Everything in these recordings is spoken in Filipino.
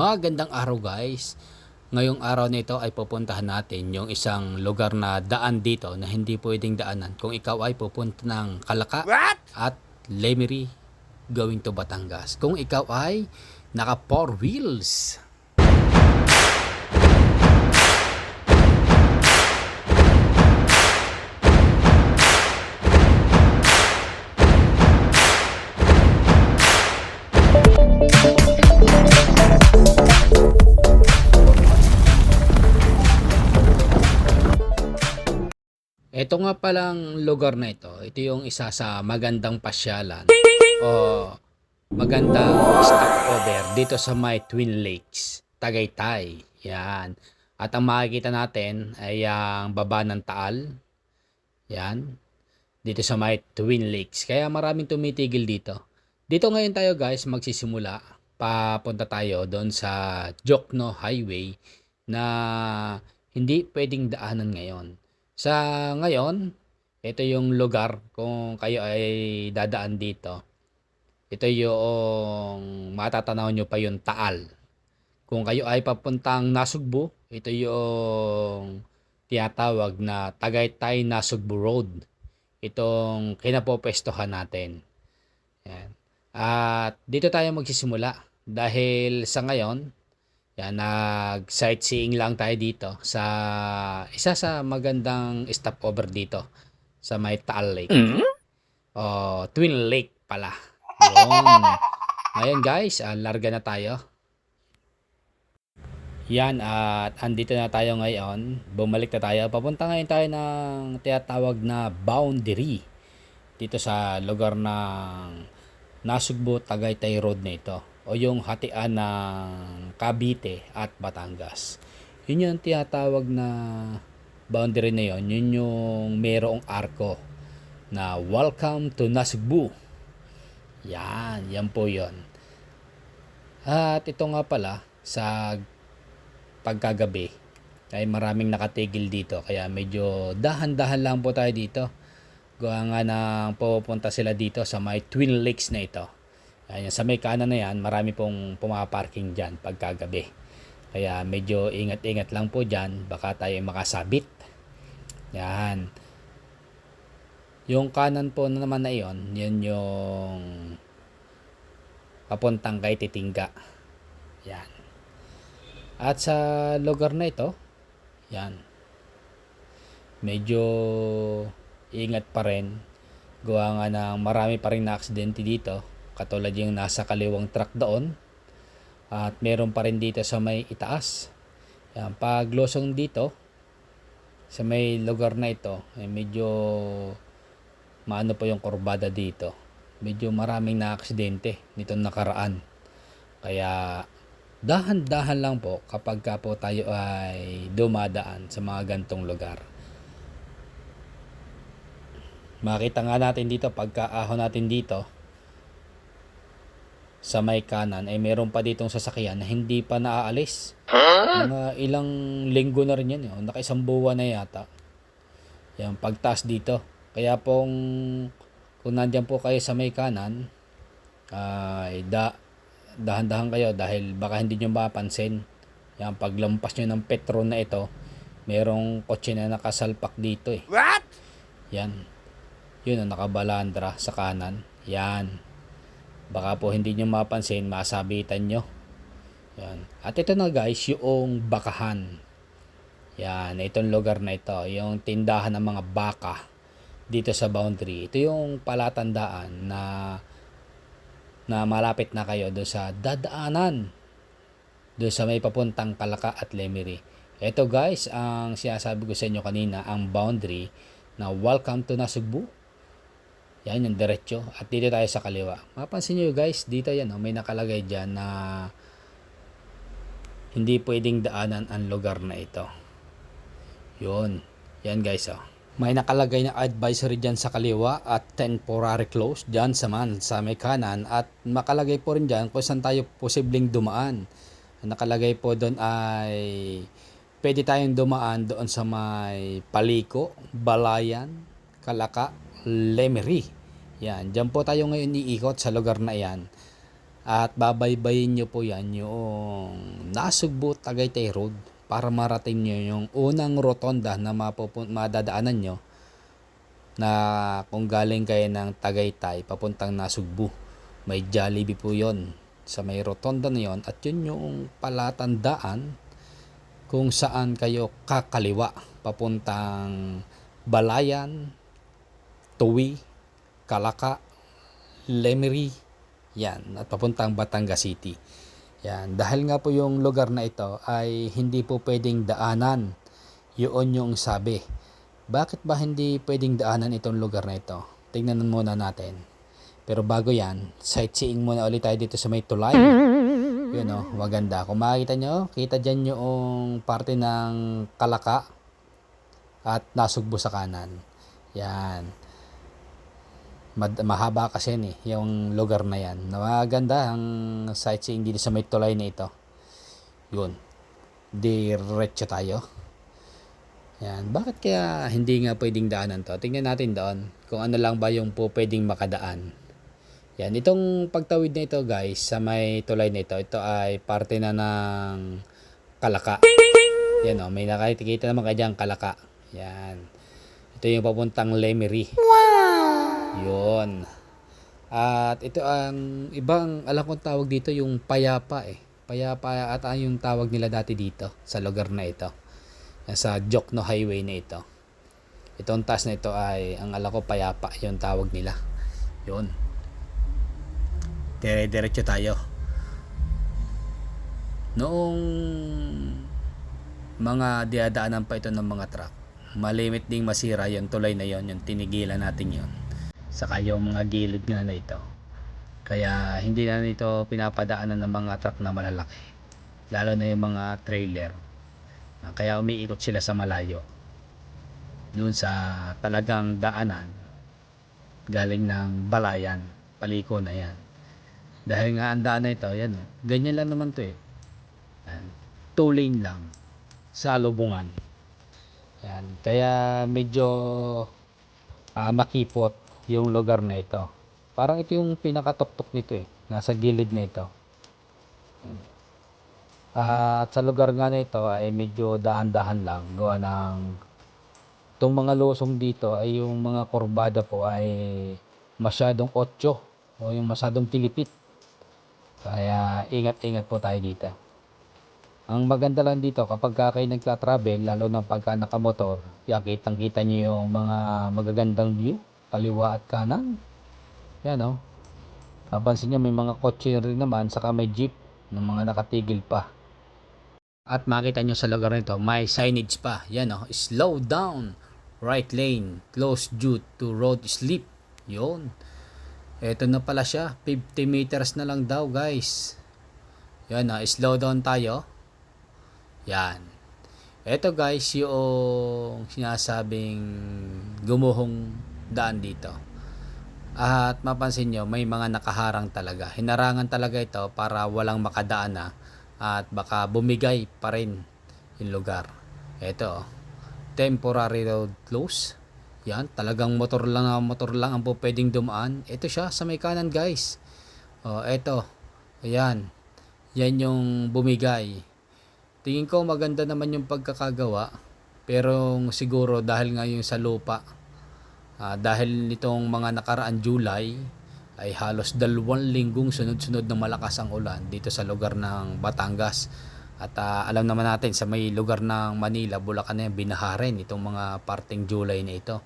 Magandang araw guys. Ngayong araw nito ay pupuntahan natin yung isang lugar na daan dito na hindi pwedeng daanan kung ikaw ay pupunta ng Kalaka at Lemery going to Batangas. Kung ikaw ay naka four wheels. Ito nga palang lugar na ito, ito yung isa sa magandang pasyalan o magandang stopover dito sa may Twin Lakes, Tagaytay. Yan. At ang makikita natin ay ang baba ng Taal. Yan. Dito sa may Twin Lakes. Kaya maraming tumitigil dito. Dito ngayon tayo guys magsisimula. Papunta tayo doon sa Jokno Highway na hindi pwedeng daanan ngayon. Sa ngayon, ito yung lugar kung kayo ay dadaan dito. Ito yung matatanaw nyo pa yung Taal. Kung kayo ay papuntang Nasugbu, ito yung tinatawag na Tagaytay Nasugbu Road. Itong kinapopestohan natin. Yan. At dito tayo magsisimula dahil sa ngayon, yan, nag-sightseeing lang tayo dito sa isa sa magandang stopover dito sa may Taal Lake. O, Twin Lake pala. Yun. Ngayon guys, ah, larga na tayo. Yan, at andito na tayo ngayon. Bumalik na tayo. Papunta ngayon tayo ng tinatawag na boundary dito sa lugar ng Nasugbo Tagaytay Road na ito o yung hatian ng Cavite at Batangas. Yun yung tinatawag na boundary na yun. Yun yung merong arko na Welcome to Nasugbu. Yan, yan po yun. At ito nga pala, sa pagkagabi, ay maraming nakatigil dito. Kaya medyo dahan-dahan lang po tayo dito. Gawa nga nang pupunta sila dito sa may Twin Lakes na ito. Ayan, sa may kanan na yan, marami pong pumaparking dyan pagkagabi. Kaya medyo ingat-ingat lang po dyan, baka tayo makasabit. Yan. Yung kanan po na naman na yon, yan yung papuntang kay Titingga. Yan. At sa lugar na ito, yan. Medyo ingat pa rin. Gawa nga ng marami pa rin na aksidente dito. Katulad yung nasa kaliwang truck doon. At meron pa rin dito sa may itaas. Yan, pag losong dito, sa may lugar na ito, ay medyo maano po yung kurbada dito. Medyo maraming na aksidente nitong nakaraan. Kaya dahan-dahan lang po kapag ka po tayo ay dumadaan sa mga gantong lugar. Makita nga natin dito pagkaaho natin dito sa may kanan ay meron pa ditong sasakyan na hindi pa naaalis. Mga ilang linggo na rin yan. Eh. Nakaisang buwan na yata. Yan, pagtaas dito. Kaya pong kung nandyan po kayo sa may kanan, ay da, dahan-dahan kayo dahil baka hindi nyo mapansin. Yan, paglampas nyo ng petro na ito, merong kotse na nakasalpak dito eh. What? Yan. Yun ang nakabalandra sa kanan. Yan. Baka po hindi nyo mapansin, masabitan nyo. Yan. At ito na guys, yung bakahan. Yan, itong lugar na ito, yung tindahan ng mga baka dito sa boundary. Ito yung palatandaan na na malapit na kayo doon sa dadaanan doon sa may papuntang Kalaka at Lemery. Ito guys, ang sinasabi ko sa inyo kanina, ang boundary na welcome to Nasugbu. Yan yung diretso. At dito tayo sa kaliwa. Mapansin nyo guys, dito yan, oh, may nakalagay dyan na hindi pwedeng daanan ang lugar na ito. Yun. Yan guys, oh. May nakalagay na advisory dyan sa kaliwa at temporary close dyan sa man sa may kanan at makalagay po rin dyan kung saan tayo posibleng dumaan. Nakalagay po doon ay pwede tayong dumaan doon sa may Paliko, Balayan, Kalaka, Lemery. Yan, dyan po tayo ngayon iikot sa lugar na yan. At babaybayin nyo po yan yung Nasugbu Tagaytay Road para marating nyo yung unang rotonda na mapupun- madadaanan nyo na kung galing kayo ng Tagaytay papuntang Nasugbu. May Jollibee po yon sa may rotonda na yon at yun yung palatandaan kung saan kayo kakaliwa papuntang Balayan, Tuwi, Kalaka, Lemery, yan, at papuntang Batangas City. Yan, dahil nga po yung lugar na ito ay hindi po pwedeng daanan. Yun yung sabi. Bakit ba hindi pwedeng daanan itong lugar na ito? Tingnan muna natin. Pero bago yan, sightseeing muna ulit tayo dito sa may tulay. Yun o, maganda. Kung makikita nyo, kita dyan yung parte ng Kalaka at Nasugbo sa kanan. Yan. Mahaba kasi yan eh, yung lugar na yan. Maganda ang sightseeing dito sa may tulay na ito. Yun. Diretso tayo. Yan. Bakit kaya hindi nga pwedeng daanan to? Tingnan natin doon kung ano lang ba yung po pwedeng makadaan. Yan. Itong pagtawid na ito guys, sa may tulay na ito, ito ay parte na ng Kalaka. Yan o, may nakikita naman kayo dyan, Kalaka. Yan. Ito yung papuntang Lemery. Yun. At ito ang ibang alam kong tawag dito yung payapa eh. Payapa at yung tawag nila dati dito sa lugar na ito. Sa Jokno Highway na ito. Itong taas na ito ay ang alam ko payapa yung tawag nila. Yun. Dire-diretso tayo. Noong mga diadaanan pa ito ng mga truck, malimit ding masira yung tulay na yon yung tinigilan natin yon saka yung mga gilid nga na ito. Kaya hindi na nito pinapadaanan ng mga truck na malalaki. Lalo na yung mga trailer. Kaya umiikot sila sa malayo. Dun sa talagang daanan galing ng balayan paliko na yan. Dahil nga ang daan na ito yan ganyan lang naman to eh. Two lane lang sa lubungan yan. Kaya medyo ah, makipot yung lugar na ito. Parang ito yung pinakatuktok nito eh. Nasa gilid na ito. Ah, at sa lugar nga na ito ay medyo dahan-dahan lang. Gawa ng itong mga lusong dito ay yung mga kurbada po ay masyadong otso o yung masyadong pilipit. Kaya ingat-ingat po tayo dito. Ang maganda lang dito kapag ka kayo nagta-travel, lalo na pagka nakamotor, kitang-kita nyo yung mga magagandang view, kaliwa at kanan. Yan o. Oh. Papansin nyo may mga kotse rin naman, saka may jeep ng mga nakatigil pa. At makita nyo sa lugar nito, may signage pa. Yan o, oh. slow down, right lane, close due to road sleep. Yun. Ito na pala siya, 50 meters na lang daw guys. Yan o, slow down tayo. Yan. Ito guys, yung sinasabing gumuhong daan dito. At mapansin nyo, may mga nakaharang talaga. Hinarangan talaga ito para walang makadaan na at baka bumigay pa rin yung lugar. Ito, temporary road close. Yan, talagang motor lang motor lang ang pwedeng dumaan. Ito siya sa may kanan guys. Oh, ito. Ayan. Yan yung bumigay. Tingin ko maganda naman yung pagkakagawa. Pero siguro dahil nga yung sa lupa, uh, dahil nitong mga nakaraan July, ay halos dalawang linggong sunod-sunod na malakas ang ulan dito sa lugar ng Batangas. At uh, alam naman natin sa may lugar ng Manila, Bulacan na yan, binaharin itong mga parting July na ito.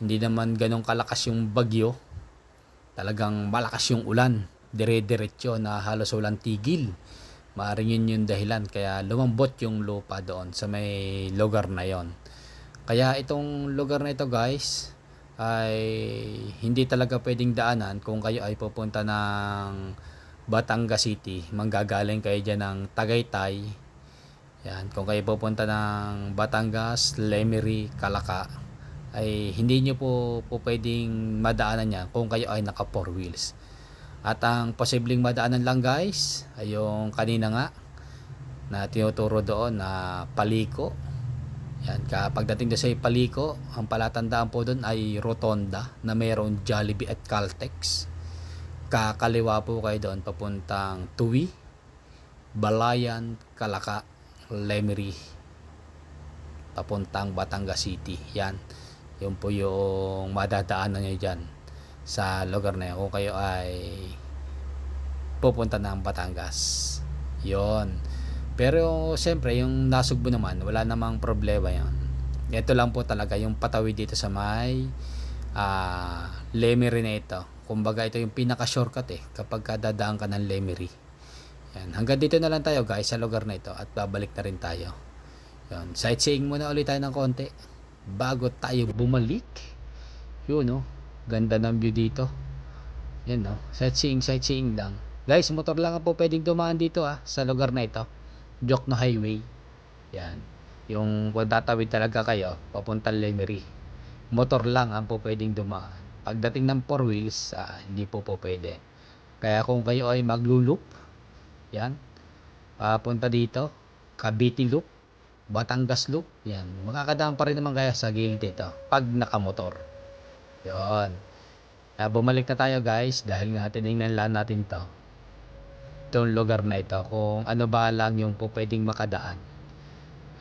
Hindi naman ganong kalakas yung bagyo. Talagang malakas yung ulan. Dire-diretso na halos walang tigil. Maaring yun yung dahilan kaya lumambot yung lupa doon sa may lugar na yon. Kaya itong lugar na ito guys ay hindi talaga pwedeng daanan kung kayo ay pupunta ng Batangas City. Manggagaling kayo dyan ng Tagaytay. Yan, kung kayo pupunta ng Batangas, Lemery, Kalaka ay hindi nyo po, po pwedeng madaanan yan kung kayo ay naka 4 wheels. At ang posibleng madaanan lang guys ay yung kanina nga na tinuturo doon na paliko. Yan, kapag dating doon sa paliko, ang palatandaan po doon ay rotonda na mayroon Jollibee at Caltex. kakaliwa po kayo doon papuntang Tuwi, Balayan, Kalaka, Lemery, papuntang Batangas City. Yan. Yun po yung madadaanan nyo dyan sa lugar na yun kung kayo ay pupunta ng Batangas. Yon. Pero siyempre yung nasugbo naman, wala namang problema yon. Ito lang po talaga yung patawid dito sa may ah Lemery na ito. Kumbaga ito yung pinaka shortcut eh kapag kadadaan ka ng Lemery. Yan. Hanggang dito na lang tayo guys sa lugar na ito at babalik na rin tayo. Yan. Sightseeing muna ulit tayo ng konti bago tayo bumalik. Yun no. Ganda ng view dito. Yan no. Sightseeing, sightseeing lang. Guys, motor lang ang po pwedeng dumaan dito ah sa lugar na ito. Jokno Highway. Yan. Yung tatawid talaga kayo, papuntang Lemery. Motor lang ang po pwedeng dumaan. Pagdating ng four wheels, ah, hindi po po pwede. Kaya kung kayo ay magluloop, yan, papunta dito, Cavite Loop, Batangas Loop, yan, makakadaan pa rin naman kaya sa gilid dito, pag nakamotor. Yon. Ah, bumalik na tayo guys, dahil nga tinignan lang natin to. Itong lugar na ito, kung ano ba lang yung po pwedeng makadaan.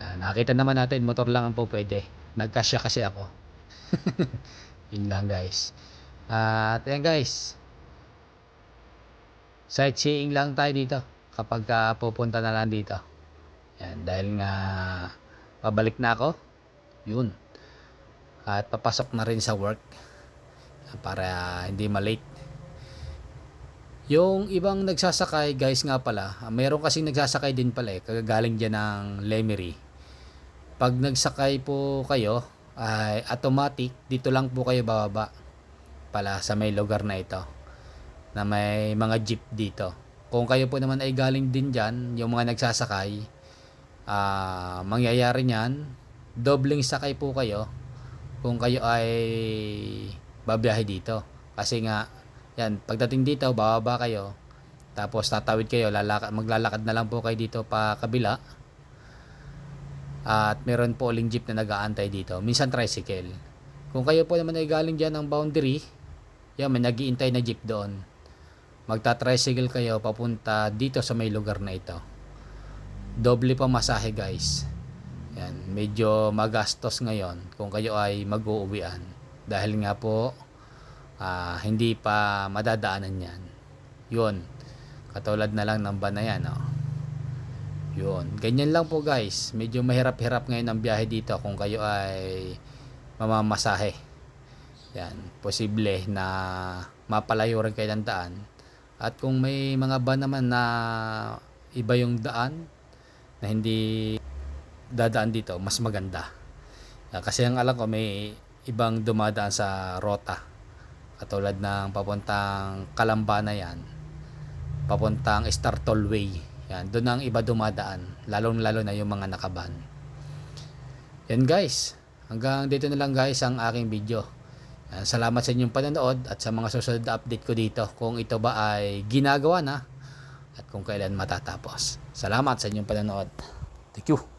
Ah, nakita naman natin, motor lang ang po pwede. Nagkasya kasi ako. Yun lang guys. At yan guys. Sightseeing lang tayo dito kapag ka pupunta na lang dito. Yan, dahil nga pabalik na ako. Yun. At papasok na rin sa work para hindi malate. Yung ibang nagsasakay, guys nga pala, ah, meron kasing nagsasakay din pala eh, kagagaling dyan ng Lemery. Pag nagsakay po kayo, ay automatic, dito lang po kayo bababa pala sa may lugar na ito na may mga jeep dito. Kung kayo po naman ay galing din dyan, yung mga nagsasakay, ah mangyayari niyan, dobling sakay po kayo kung kayo ay babiyahe dito. Kasi nga, yan, pagdating dito, bababa kayo, tapos tatawid kayo, lalakad, maglalakad na lang po kayo dito pa kabila. At meron po uling jeep na nag-aantay dito. Minsan tricycle. Kung kayo po naman ay galing dyan ng boundary, yan, may nagiintay na jeep doon. Magta-tricycle kayo papunta dito sa may lugar na ito. Doble pa masahe guys. Yan, medyo magastos ngayon kung kayo ay mag-uuwian. Dahil nga po, ah, hindi pa madadaanan yan. Yun. Katulad na lang ng van na yan. Oh. Yun. Ganyan lang po guys. Medyo mahirap-hirap ngayon ang biyahe dito kung kayo ay mamamasahe. Yan. Posible na mapalayo rin kayo ng daan. At kung may mga van naman na iba yung daan na hindi dadaan dito, mas maganda. Ah, kasi ang alam ko may ibang dumadaan sa rota. Katulad ng papuntang Kalamba na yan. Papuntang Star Tollway. Yan, doon ang iba dumadaan. Lalong-lalo na yung mga nakaban. Yan guys. Hanggang dito na lang guys ang aking video. Yan, salamat sa inyong panonood at sa mga susunod na update ko dito kung ito ba ay ginagawa na at kung kailan matatapos. Salamat sa inyong panonood. Thank you.